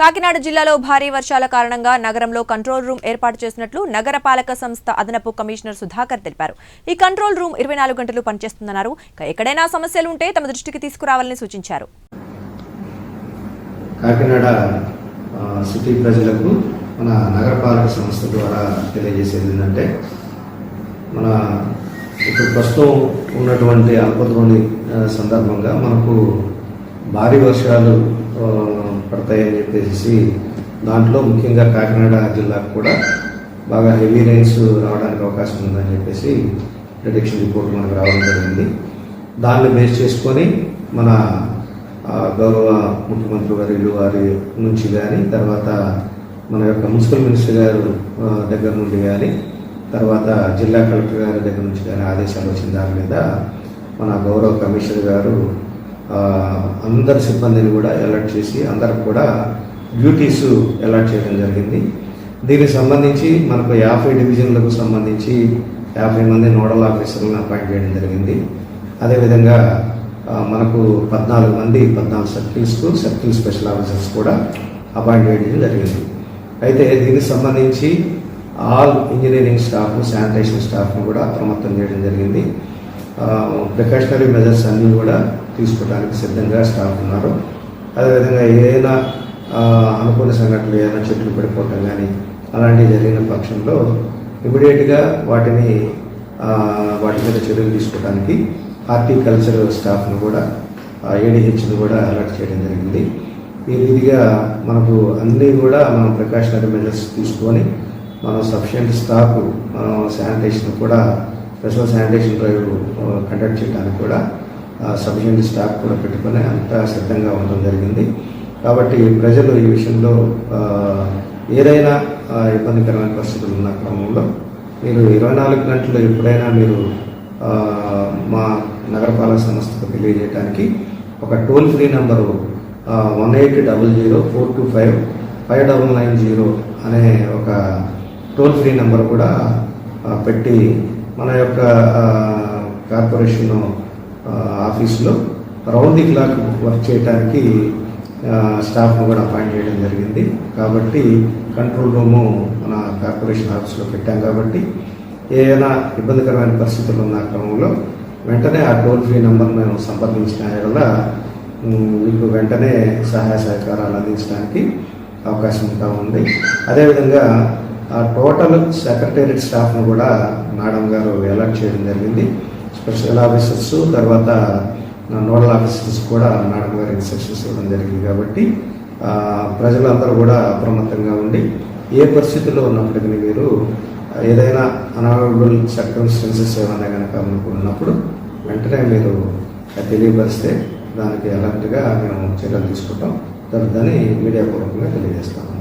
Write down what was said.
కాకినాడ జిల్లాలో భారీ వర్షాల కారణంగా నగరంలో కంట్రోల్ రూమ్ ఏర్పాటు చేసినట్లు నగరపాలక సంస్థ అదనపు కమిషనర్ సుధాకర్ తెలిపారు. ఈ కంట్రోల్ రూమ్ ఇరవై నాలుగు గంటలు పనిచేస్తుందన్నారు. ఎక్కడైనా సమస్యలు ఉంటే తమ దృష్టికి తీసుకురావాలని సూచించారు. కాకినాడ సిటీ ప్రజలకు మన నగరపాలక సంస్థ ద్వారా తెలియజేసేది ఏంటంటే మన ఇప్పుడు ప్రస్తుతం ఉన్నటువంటి అల్పద్రోణి సందర్భంగా మనకు భారీ వర్షాలు పడతాయని చెప్పేసి దాంట్లో ముఖ్యంగా కాకినాడ జిల్లాకు కూడా బాగా హెవీ రైన్స్ రావడానికి అవకాశం ఉందని చెప్పేసి ప్రిడిక్షన్ రిపోర్ట్ మనకు రావడం జరిగింది. దాన్ని బేస్ చేసుకొని మన గౌరవ ముఖ్యమంత్రి వర్యులు వారి నుంచి కానీ తర్వాత మన యొక్క మున్సిపల్ మినిస్టర్ గారు దగ్గర నుండి కానీ తర్వాత జిల్లా కలెక్టర్ గారి దగ్గర నుంచి కానీ ఆదేశాలు వచ్చిన దాని మీద మన గౌరవ కమిషనర్ గారు అందరి సిబ్బందిని కూడా అలర్ట్ చేసి అందరికి కూడా డ్యూటీస్ అలర్ట్ చేయడం జరిగింది. దీనికి సంబంధించి మనకు యాభై డివిజన్లకు సంబంధించి యాభై మంది నోడల్ ఆఫీసర్లను అపాయింట్ చేయడం జరిగింది. అదేవిధంగా మనకు పద్నాలుగు మంది పద్నాలుగు సర్కిల్స్కు సర్కిల్ స్పెషల్ ఆఫీసర్స్ కూడా అపాయింట్ చేయడం జరిగింది. అయితే దీనికి సంబంధించి ఆల్ ఇంజనీరింగ్ స్టాఫ్ శానిటేషన్ స్టాఫ్ను కూడా అప్రమత్తం చేయడం జరిగింది. ప్రికాషనరీ మెజర్స్ అన్నీ కూడా తీసుకోవడానికి సిద్ధంగా స్టాఫ్ ఉన్నారు. అదేవిధంగా ఏదైనా అనుకున్న అనుకోని సంఘటనలు ఏదైనా చెట్లు పడిపోవటం కానీ అలాంటివి జరిగిన పక్షంలో ఇమీడియట్గా వాటిని వాటి మీద చర్యలు తీసుకోవడానికి హార్టికల్చర్ స్టాఫ్ను కూడా ఏడీహెచ్ను కూడా అలర్ట్ చేయడం జరిగింది. ఈ రీతిగా మనకు అన్నీ కూడా మనం ప్రికాషనరీ మెజర్స్ తీసుకొని మనం సఫిషియంట్ స్టాక్ మనం శానిటేషన్ కూడా స్పెషల్ శానిటేషన్ డ్రైవ్ కండక్ట్ చేయడానికి కూడా సఫిషియెంట్ స్టాఫ్ కూడా పెట్టుకొని అంతా సిద్ధంగా ఉండడం జరిగింది. కాబట్టి ప్రజలు ఈ విషయంలో ఏదైనా ఇబ్బందికరమైన పరిస్థితులు ఉన్న క్రమంలో మీరు ఇరవై నాలుగు గంటలు ఎప్పుడైనా మీరు మా నగరపాలక సంస్థకు తెలియజేయడానికి ఒక toll free number one eight double zero four two five five double nine zero అనే ఒక టోల్ ఫ్రీ నెంబర్ కూడా పెట్టి మన యొక్క కార్పొరేషన్ ఆఫీస్లో రౌండ్ ది క్లాక్ వర్క్ చేయడానికి స్టాఫ్ను కూడా అపాయింట్ చేయడం జరిగింది. కాబట్టి కంట్రోల్ రూము మన కార్పొరేషన్ ఆఫీస్లో పెట్టాం కాబట్టి ఏదైనా ఇబ్బందికరమైన పరిస్థితులు ఉన్న క్రమంలో వెంటనే ఆ టోల్ ఫ్రీ నెంబర్ మేము సంప్రదించిన వల్ల మీకు వెంటనే సహాయ సహకారాలు అందించడానికి అవకాశం ఉంటా ఉంది. అదేవిధంగా ఆ టోటల్ సెక్రటేరియట్ స్టాఫ్ను కూడా మేడం గారు అలర్ట్ చేయడం జరిగింది. స్పెషల్ ఆఫీసర్స్ తర్వాత నోడల్ ఆఫీసర్స్ కూడా మేడం గారు ఇన్స్ట్రక్షన్స్ ఇవ్వడం జరిగింది కాబట్టి ప్రజలందరూ కూడా అప్రమత్తంగా ఉండి ఏ పరిస్థితుల్లో ఉన్నప్పటికీ మీరు ఏదైనా అనవైబుల్ సర్కమ్స్టెన్సెస్ ఏమైనా కనుక మీకు ఉన్నప్పుడు వెంటనే మీరు తెలియపరిస్తే దానికి అలర్ట్గా మేము చర్యలు తీసుకుంటాం. జరుగుతుందని మీడియా పూర్వకంగా తెలియజేస్తాము.